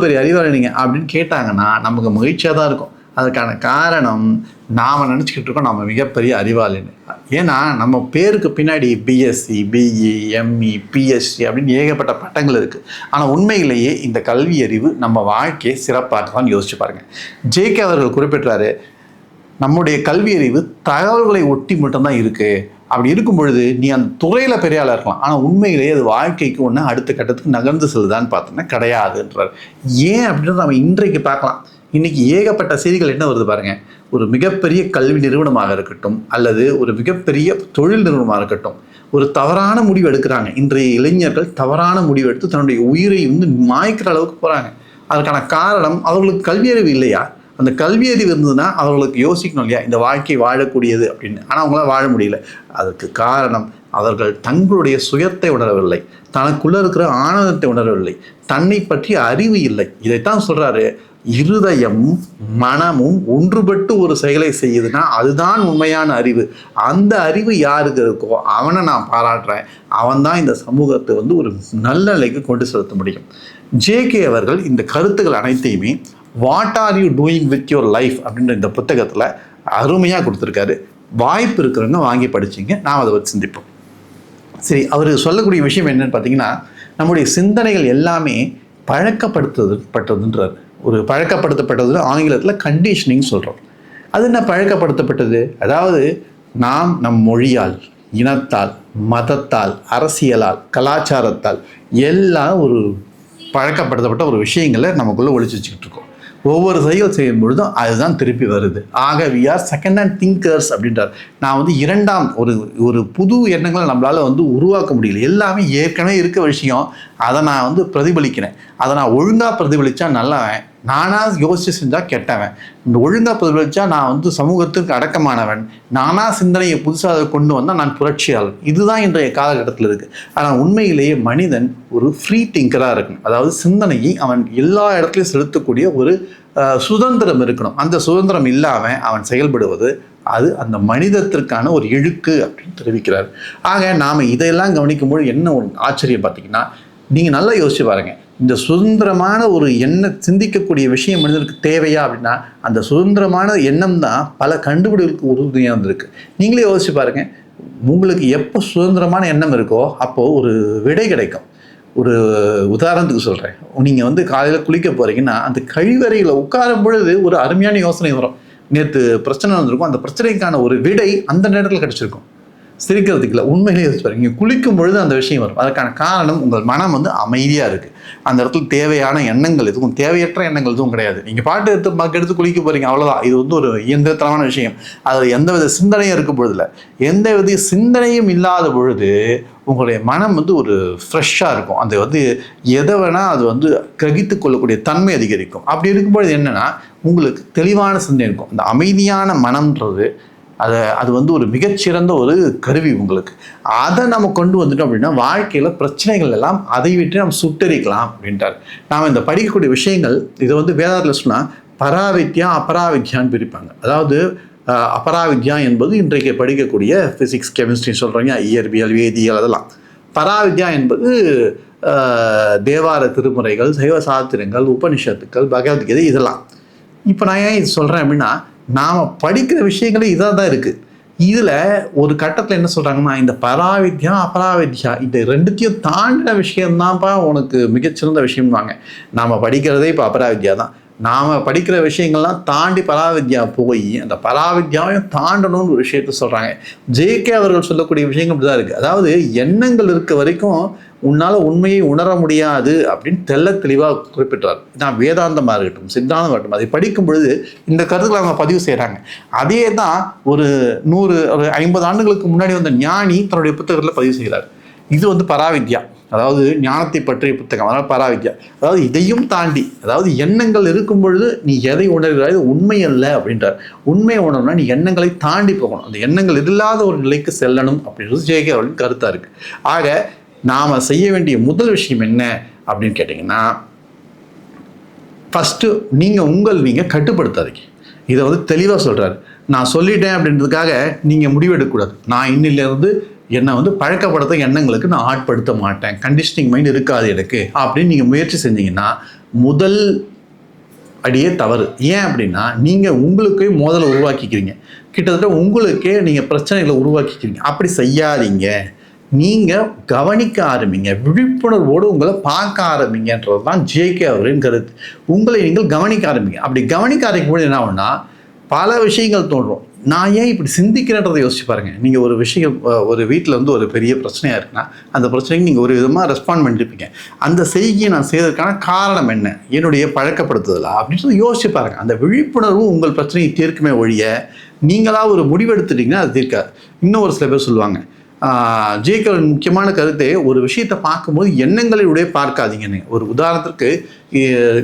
பெரிய அறிவாளி நீங்கள் அப்படின்னு கேட்டாங்கன்னா நமக்கு மகிழ்ச்சியாக தான் இருக்கும். அதுக்கான காரணம் நாம் நினச்சிக்கிட்டு இருக்கோம் நம்ம மிகப்பெரிய அறிவாளின்னு. ஏன்னா நம்ம பேருக்கு பின்னாடி பிஎஸ்சி பிஇ எம்இ பிஎஸ்சி அப்படின்னு ஏகப்பட்ட பட்டங்கள் இருக்குது ஆனால் உண்மையிலேயே இந்த கல்வி அறிவு நம்ம வாழ்க்கையை சிறப்பாக்குதான்னு யோசிச்சு பாருங்கள் ஜேகே அவர்கள் குறிப்பிட்டாரு நம்முடைய கல்வி அறிவு தகவல்களை ஒட்டி மட்டும்தான் இருக்குது அப்படி இருக்கும் பொழுது நீ அந்த துறையில் பெரிய ஆளாக இருக்கலாம். ஆனால் உண்மையிலேயே அது வாழ்க்கைக்கு ஒன்று அடுத்த கட்டத்துக்கு நகர்ந்து செல்லுதான்னு பார்த்தோன்னா கிடையாதுன்றார். ஏன் அப்படின்றது நம்ம இன்றைக்கு பார்க்கலாம். இன்றைக்கி ஏகப்பட்ட செய்திகள் என்ன வருது பாருங்கள் ஒரு மிகப்பெரிய கல்வி நிறுவனமாக இருக்கட்டும் அல்லது ஒரு மிகப்பெரிய தொழில் நிறுவனமாக இருக்கட்டும் ஒரு தவறான முடிவு எடுக்கிறாங்க. இன்றைய இளைஞர்கள் தவறான முடிவு எடுத்து தன்னுடைய உயிரை வந்து மாய்க்கிற அளவுக்கு போகிறாங்க அதற்கான காரணம் அவர்களுக்கு கல்வியறிவு இல்லையா? அந்த கல்வியறிவு இருந்ததுன்னா அவர்களுக்கு யோசிக்கணும் இல்லையா? இந்த வாழ்க்கை வாழக்கூடியது அப்படின்னு. ஆனால் அவங்களால வாழ முடியல. அதுக்கு காரணம் அவர்கள் தங்களுடைய சுயத்தை உணரவில்லை. தனக்குள்ளே இருக்கிற ஆனந்தத்தை உணரவில்லை. தன்னை பற்றிய அறிவு இல்லை. இதைத்தான் சொல்கிறாரு இருதயமும் மனமும் ஒன்றுபட்டு ஒரு செயலை செய்யுதுன்னா அதுதான் உண்மையான அறிவு. அந்த அறிவு யாருக்கு இருக்கோ அவனை நான் பாராட்டுறேன். அவன் தான் இந்த சமூகத்தை வந்து ஒரு நல்ல நிலைக்கு கொண்டு செலுத்த முடியும். ஜேகே அவர்கள் இந்த கருத்துக்கள் அனைத்தையுமே what are you doing with your life அப்படின்ற இந்த புத்தகத்தில் அருமையாக கொடுத்துருக்காரு. வாய்ப்பு இருக்கிறவங்க வாங்கி படிச்சிங்க நாம் அதை வச்சு சிந்திப்போம். சரி அவர் சொல்லக்கூடிய விஷயம் என்னன்னு பார்த்தீங்கன்னா நம்முடைய சிந்தனைகள் எல்லாமே பழக்கப்படுத்துது பட்டதுன்றார் ஒரு பழக்கப்படுத்தப்பட்டது ஆங்கிலத்தில் கண்டிஷனிங் சொல்கிறோம் அது என்ன பழக்கப்படுத்தப்பட்டது? அதாவது நாம் நம் மொழியால் இனத்தால் மதத்தால் அரசியலால் கலாச்சாரத்தால் எல்லாம் ஒரு பழக்கப்படுத்தப்பட்ட ஒரு விஷயங்களை நமக்குள்ளே ஒழிச்சு வச்சுக்கிட்டு இருக்கோம். ஒவ்வொரு செயல் செய்யும் பொழுதும் அதுதான் திருப்பி வருது. ஆக we are second hand thinkers அப்படின்றார். நான் வந்து இரண்டாம் ஒரு ஒரு புது எண்ணங்களை நம்மளால் வந்து உருவாக்க முடியல. எல்லாமே ஏற்கனவே இருக்க விஷயம். அதை நான் வந்து பிரதிபலிக்கிறேன். அதை நான் ஒழுங்காக பிரதிபலித்தா நல்லவன். நானாக யோசித்து செஞ்சால் கெட்டவன். இந்த ஒழுங்காக பிரதிபலித்தா நான் வந்து சமூகத்திற்கு அடக்கமானவன். நானாக சிந்தனையை புதுசாக அதை கொண்டு வந்தால் நான் புரட்சியாளன். இதுதான் இன்றைய காலகட்டத்தில் இருக்குது ஆனால் உண்மையிலேயே மனிதன் ஒரு ஃப்ரீ திங்கராக இருக்கணும். அதாவது சிந்தனையை அவன் எல்லா இடத்துலையும் செலுத்தக்கூடிய ஒரு சுதந்திரம் இருக்கணும். அந்த சுதந்திரம் இல்லாமல் அவன் செயல்படுவது அது அந்த மனிதத்திற்கான ஒரு இழுக்கு அப்படின்னு தெரிவிக்கிறார். ஆக நாம் இதையெல்லாம் கவனிக்கும்போது என்ன ஒரு ஆச்சரியம் பார்த்தீங்கன்னா நீங்கள் நல்லா யோசிச்சு பாருங்கள் இந்த சுதந்திரமான ஒரு எண்ண சிந்திக்கக்கூடிய விஷயம் மனிதனுக்கு தேவையா அப்படின்னா அந்த சுதந்திரமான எண்ணம் தான் பல கண்டுபிடிகளுக்கு உறுதுணையாக இருந்திருக்கு. நீங்களே யோசிச்சு பாருங்க. உங்களுக்கு எப்போ சுதந்திரமான எண்ணம் இருக்கோ அப்போது ஒரு விடை கிடைக்கும். ஒரு உதாரணத்துக்கு சொல்கிறேன் நீங்கள் வந்து காலையில் குளிக்க போகிறீங்கன்னா அந்த கழிவறையில் உட்காரும் பொழுது ஒரு அருமையான யோசனை வரும். நேற்று பிரச்சனை வந்திருக்கும் அந்த பிரச்சனைக்கான ஒரு விடை அந்த நேரத்தில் கிடச்சிருக்கும். சிரிக்கிறதுக்கு இல்லை உண்மையிலே யோசிச்சு பாருங்க. நீங்கள் குளிக்கும் பொழுது அந்த விஷயம் வரும். அதற்கான காரணம் உங்கள் மனம் வந்து அமைதியாக இருக்குது அந்த இடத்துல தேவையான எண்ணங்கள் எதுவும் தேவையற்ற எண்ணங்கள் எதுவும் கிடையாது. நீங்கள் பாட்டு எடுத்து மக்கு எடுத்து குளிக்க போகிறீங்க அவ்வளோதான் இது வந்து ஒரு இயந்திரத்தனமான விஷயம். அதில் எந்த வித சிந்தனையும் இருக்க பொழுதுல எந்த வித சிந்தனையும் இல்லாத பொழுது உங்களுடைய மனம் வந்து ஒரு ஃப்ரெஷ்ஷாக இருக்கும். அது வந்து எதை வேணால் அது வந்து கிரகித்து கொள்ளக்கூடிய தன்மை அதிகரிக்கும். அப்படி இருக்கும்பொழுது என்னென்னா உங்களுக்கு தெளிவான சிந்தனை இருக்கும். அந்த அமைதியான மனம்ன்றது அதை அது வந்து ஒரு மிகச்சிறந்த ஒரு கருவி உங்களுக்கு. அதை நம்ம கொண்டு வந்துட்டோம் அப்படின்னா வாழ்க்கையில் பிரச்சனைகள் எல்லாம் அதை விட்டு நம்ம சுட்டரிக்கலாம் அப்படின்றார். நாம் இந்த படிக்கக்கூடிய விஷயங்கள் இதை வந்து வேதாத்தில் சொன்னால் பராவித்யா அபராவித்யான்னு பிரிப்பாங்க. அதாவது அபராவித்யா என்பது இன்றைக்கு படிக்கக்கூடிய ஃபிசிக்ஸ் கெமிஸ்ட்ரி சொல்கிறீங்க இயற்பியல் வேதியியல் அதெல்லாம். பராவித்யா என்பது தேவார திருமுறைகள் சைவ சாத்திரங்கள் உபனிஷத்துக்கள் பகவத்கீதை இதெல்லாம். இப்போ நான் ஏன் இது சொல்கிறேன் அப்படின்னா நாம் படிக்கிற விஷயங்களே இதாக தான் இருக்குது இதில் ஒரு கட்டத்தில் என்ன சொல்கிறாங்கன்னா இந்த பராவித்யா அபராவித்யா இந்த ரெண்டுத்தையும் தாண்டின விஷயம்தான்ப்பா உனக்கு மிகச்சிறந்த விஷயம்வாங்க நாம் படிக்கிறதே இப்போ அபராவித்யா தான் நாம் படிக்கிற விஷயங்கள்லாம் தாண்டி பராவித்யா போய் அந்த பராவித்யாவையும் தாண்டணும்னு ஒரு விஷயத்த சொல்கிறாங்க ஜேகே அவர்கள் சொல்லக்கூடிய விஷயங்கள் இப்படி தான் இருக்குது அதாவது எண்ணங்கள் இருக்க வரைக்கும் உன்னால் உண்மையை உணர முடியாது அப்படின்னு தெள்ள தெளிவாக குறிப்பிட்டார். நான் வேதாந்தமாக இருக்கட்டும் சித்தாந்தமாக இருக்கட்டும். அதை படிக்கும் பொழுது இந்த கருத்துக்களை அவங்க பதிவு செய்கிறாங்க அதே தான் ஒரு நூறு ஒரு ஐம்பது ஆண்டுகளுக்கு முன்னாடி வந்த ஞானி தன்னுடைய புத்தகத்தில் பதிவு செய்கிறார். இது வந்து பராவித்யா. அதாவது ஞானத்தை பற்றிய புத்தகம் அதனால் பராவித்யா அதாவது இதையும் தாண்டி அதாவது எண்ணங்கள் இருக்கும் பொழுது நீ எதை உணர்கிறாய் இது உண்மை அல்ல அப்படின்றார். உண்மையை உணரணும்னா நீ எண்ணங்களை தாண்டி போகணும். அந்த எண்ணங்கள் இல்லாத ஒரு நிலைக்கு செல்லணும் அப்படின்றது ஜேகே அவர்களின் கருத்தாக இருக்குது ஆக நாம் செய்ய வேண்டிய முதல் விஷயம் என்ன அப்படின்னு கேட்டிங்கன்னா ஃபஸ்ட்டு நீங்கள் உங்கள் நீங்கள் கட்டுப்படுத்தாதீங்க. இதை வந்து தெளிவாக சொல்கிறாரு நான் சொல்லிட்டேன் அப்படின்றதுக்காக நீங்கள் முடிவெடுக்கக்கூடாது. நான் இன்னிலேருந்து என்னை வந்து பழக்கப்படுத்த எண்ணங்களுக்கு நான் ஆட்படுத்த மாட்டேன். கண்டிஷனிங் மைண்ட் இருக்காது எனக்கு. அப்படின்னு நீங்கள் முயற்சி செஞ்சீங்கன்னா முதல் அடியே தவறு. ஏன் அப்படின்னா நீங்கள் உங்களுக்கே மோதலை உருவாக்கிக்கிறீங்க. கிட்டத்தட்ட உங்களுக்கே நீங்கள் பிரச்சனைகளை உருவாக்கிக்கிறீங்க. அப்படி செய்யாதீங்க. நீங்கள் கவனிக்க ஆரம்பிங்க. விழிப்புணர்வோடு உங்களை பார்க்க ஆரம்பிங்கன்றது தான் ஜேகே அவர்களின் கருத்து. உங்களை நீங்கள் கவனிக்க ஆரம்பிங்க. அப்படி கவனிக்க ஆரம்பிக்கும் போது என்ன ஆகும்னா பல விஷயங்கள் தோன்றும். நான் ஏன் இப்படி சிந்திக்கிறேன்றதை யோசிச்சு பாருங்கள் நீங்கள் ஒரு விஷயம் ஒரு வீட்டில் வந்து ஒரு பெரிய பிரச்சனையாக இருக்குன்னா அந்த பிரச்சனைக்கு நீங்கள் ஒரு விதமாக ரெஸ்பாண்ட் பண்ணிருப்பீங்க. அந்த செய்கையை நான் செய்வதற்கான காரணம் என்ன? என்னுடைய பழக்கப்படுத்துதலா? அப்படின்னு சொல்லி யோசிச்சு பாருங்கள் அந்த விழிப்புணர்வு உங்கள் பிரச்சனையை தீர்க்குமே ஒழிய நீங்களாக ஒரு முடிவெடுத்துட்டீங்கன்னா அது தீர்க்காது. இன்னும் ஒரு சில பேர் சொல்லுவாங்க ஜேக்கரின் முக்கியமான கருத்தே ஒரு விஷயத்தை பார்க்கும்போது எண்ணங்களினுடைய பார்க்காதீங்கன்னு ஒரு உதாரணத்திற்கு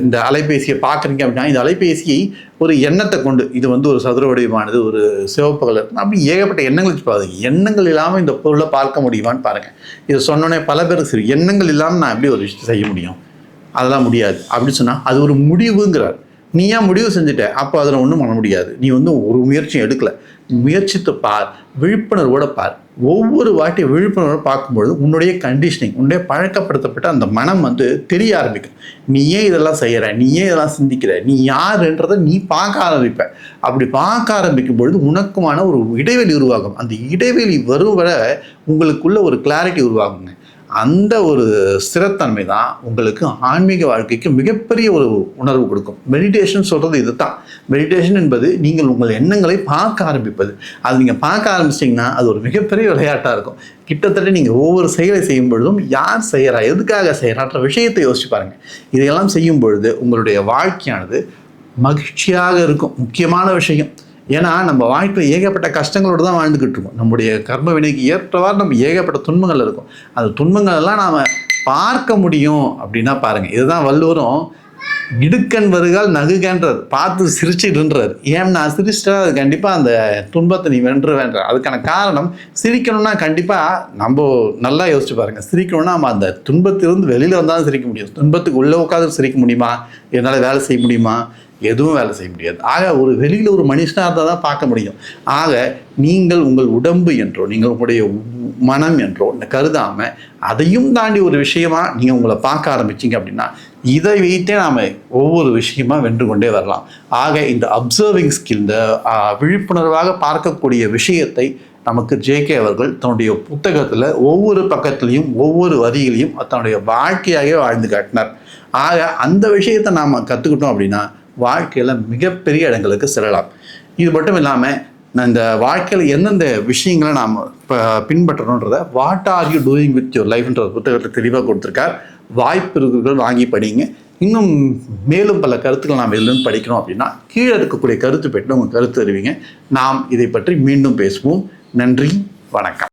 இந்த அலைபேசியை பார்க்குறீங்க அப்படின்னா இந்த அலைபேசியை ஒரு எண்ணத்தை கொண்டு இது வந்து ஒரு சதுர வடிவமானது ஒரு சிவப்பு கலர் அப்படி ஏகப்பட்ட எண்ணங்கள் பாருங்க எண்ணங்கள் இல்லாமல் இந்த பொருளை பார்க்க முடியுமான்னு பாருங்கள் இதை சொன்னோன்னே பல பேருக்கு சரி எண்ணங்கள் இல்லாமல் நான் எப்படி ஒரு விஷயத்தை செய்ய முடியும்? அதெல்லாம் முடியாது. அப்படின்னு சொன்னால் அது ஒரு முடிவுங்கிறார். நீ ஏன் முடிவு செஞ்சுட்ட? அப்போ அதில் ஒன்றும் பண்ண முடியாது. நீ வந்து ஒரு முயற்சியும் எடுக்கலை. முயற்சித்து பார் விழிப்புணர்வோடு பார். ஒவ்வொரு வாட்டி விழிப்புணர்வோட பார்க்கும்பொழுது உன்னுடைய கண்டிஷனிங் உன்னுடைய பழக்கப்படுத்தப்பட்ட அந்த மனம் வந்து தெரிய ஆரம்பிக்கும். நீ ஏன் இதெல்லாம் செய்கிற நீ ஏன் இதெல்லாம் சிந்திக்கிற? நீ யாருன்றதை நீ பார்க்க ஆரம்பிப்ப. அப்படி பார்க்க ஆரம்பிக்கும் பொழுது உனக்குமான ஒரு இடைவெளி உருவாகும். அந்த இடைவெளி வரும் வரை உங்களுக்குள்ள ஒரு கிளாரிட்டி உருவாகுங்க. அந்த ஒரு ஸ்திரத்தன்மை தான் உங்களுக்கு ஆன்மீக வாழ்க்கைக்கு மிகப்பெரிய ஒரு உணர்வு கொடுக்கும். மெடிடேஷன் சொல்கிறது இதுதான். மெடிடேஷன் என்பது நீங்கள் உங்கள் எண்ணங்களை பார்க்க ஆரம்பிப்பது. அது நீங்கள் பார்க்க ஆரம்பிச்சிங்கன்னா அது ஒரு மிகப்பெரிய விளையாட்டாக இருக்கும். கிட்டத்தட்ட நீங்கள் ஒவ்வொரு செயலை செய்யும் பொழுதும் யார் செய்கிறா எதுக்காக செய்கிறான்ற விஷயத்தை யோசிச்சு பாருங்கள் இதையெல்லாம் செய்யும் பொழுது உங்களுடைய வாழ்க்கையானது மகிழ்ச்சியாக இருக்கும். முக்கியமான விஷயம். ஏன்னா நம்ம வாழ்க்கையில் ஏகப்பட்ட கஷ்டங்களோடு தான் வாழ்ந்துக்கிட்டு இருக்கோம். நம்முடைய கர்ம வினைக்கு ஏற்றவாறு நம்ம ஏகப்பட்ட துன்பங்கள் இருக்கும். அந்த துன்பங்கள் எல்லாம் நாம் பார்க்க முடியும் அப்படின்னா பாருங்கள் இதுதான் வள்ளுவரும் இடுக்கண் வருகால் நகுகன்றார் பார்த்து சிரிச்சிடுன்றார். ஏன்னா சிரிச்சிட்டா அது கண்டிப்பாக அந்த துன்பத்தை நீ வென்று வேண்டார் அதுக்கான காரணம் சிரிக்கணும்னா கண்டிப்பாக நம்ம நல்லா யோசிச்சு பாருங்கள் சிரிக்கணும்னா நம்ம அந்த துன்பத்திலிருந்து வெளியில் வந்தால் சிரிக்க முடியும். துன்பத்துக்கு உள்ளே உட்காந்து சிரிக்க முடியுமா? என்னால் வேலை செய்ய முடியுமா? எதுவும் வேலை செய்ய முடியாது. ஆக ஒரு வெளியில் ஒரு மனுஷனாக இருந்தால் தான் பார்க்க முடியும். ஆக நீங்கள் உங்கள் உடம்பு என்றோ நீங்கள் உங்களுடைய மனம் என்றோ கருதாமல் அதையும் தாண்டி ஒரு விஷயமா நீங்கள் உங்களை பார்க்க ஆரம்பிச்சிங்க அப்படின்னா இதை வைத்தே நாம் ஒவ்வொரு விஷயமா வென்று கொண்டே வரலாம். ஆக இந்த அப்சர்விங் ஸ்கில் இந்த விழிப்புணர்வாக பார்க்கக்கூடிய விஷயத்தை நமக்கு ஜேகே அவர்கள் தன்னுடைய புத்தகத்தில் ஒவ்வொரு பக்கத்துலேயும் ஒவ்வொரு வரியிலையும் தன்னுடைய வாழ்க்கையாகவே வாழ்ந்து காட்டினார். ஆக அந்த விஷயத்தை நாம் கற்றுக்கிட்டோம் அப்படின்னா வாழ்க்கையில் மிகப்பெரிய இடங்களுக்கு செல்லலாம். இது மட்டும் இல்லாமல் இந்த வாழ்க்கையில் எந்தெந்த விஷயங்களை நாம் இப்போ பின்பற்றணுன்றத what are you doing with your லைஃப்ன்ற புத்தகத்தை தெளிவாக கொடுத்துருக்கார். வாய்ப்பு இருக்கிறவர்கள் வாங்கி படிங்க. இன்னும் மேலும் பல கருத்துக்கள் நாம் எதிலும் படிக்கணும் அப்படின்னா கீழே இருக்கக்கூடிய கருத்து பெற்று உங்கள் கருத்து அறிவிங்க நாம் இதை பற்றி மீண்டும் பேசுவோம். நன்றி. வணக்கம்.